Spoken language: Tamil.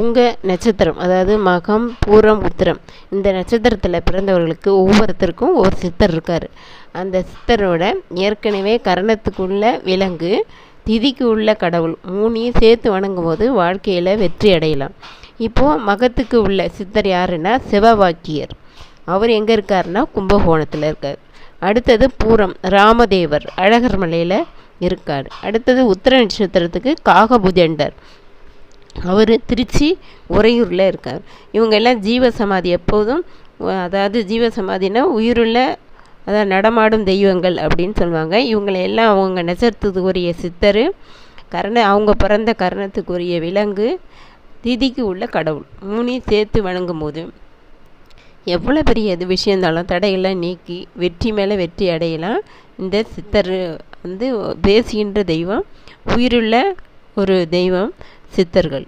உங்கள் நட்சத்திரம் அதாவது மகம் பூரம் உத்திரம். இந்த நட்சத்திரத்தில் பிறந்தவர்களுக்கு ஒவ்வொருத்தருக்கும் ஒரு சித்தர் இருக்கார். அந்த சித்தரோட ஏற்கனவே கரணத்துக்குள்ள விலங்கு திதிக்கு உள்ள கடவுள் மூணையும் சேர்த்து வணங்கும் போது வாழ்க்கையில் வெற்றி அடையலாம். இப்போது மகத்துக்கு உள்ள சித்தர் யாருன்னா சிவவாக்கியர் அவர் எங்கே இருக்காருன்னா கும்பகோணத்தில் இருக்கார். அடுத்தது பூரம் ராமதேவர் அழகர் மலையில் இருக்கார். அடுத்தது உத்திர நட்சத்திரத்துக்கு காகபுஜண்டர் அவர் திருச்சி உறையூரில் இருக்கார். இவங்க எல்லாம் ஜீவ சமாதி எப்போதும் அதாவது ஜீவ சமாதினா உயிருள்ள அதாவது நடமாடும் தெய்வங்கள் அப்படின்னு சொல்லுவாங்க. இவங்களை எல்லாம் அவங்க நட்சத்திரத்துக்குரிய சித்தர் கரண அவங்க பிறந்த கரணத்துக்குரிய விலங்கு திதிக்கு உள்ள கடவுள் மூணையும் சேர்த்து வணங்கும் போது எவ்வளோ பெரிய இது விஷயம் இருந்தாலும் தடையெல்லாம் நீக்கி வெற்றி மேலே வெற்றி அடையலாம். இந்த சித்தர் வந்து பேசுகின்ற தெய்வம் உயிருள்ள ஒரு தெய்வம். சித்தர்கள்.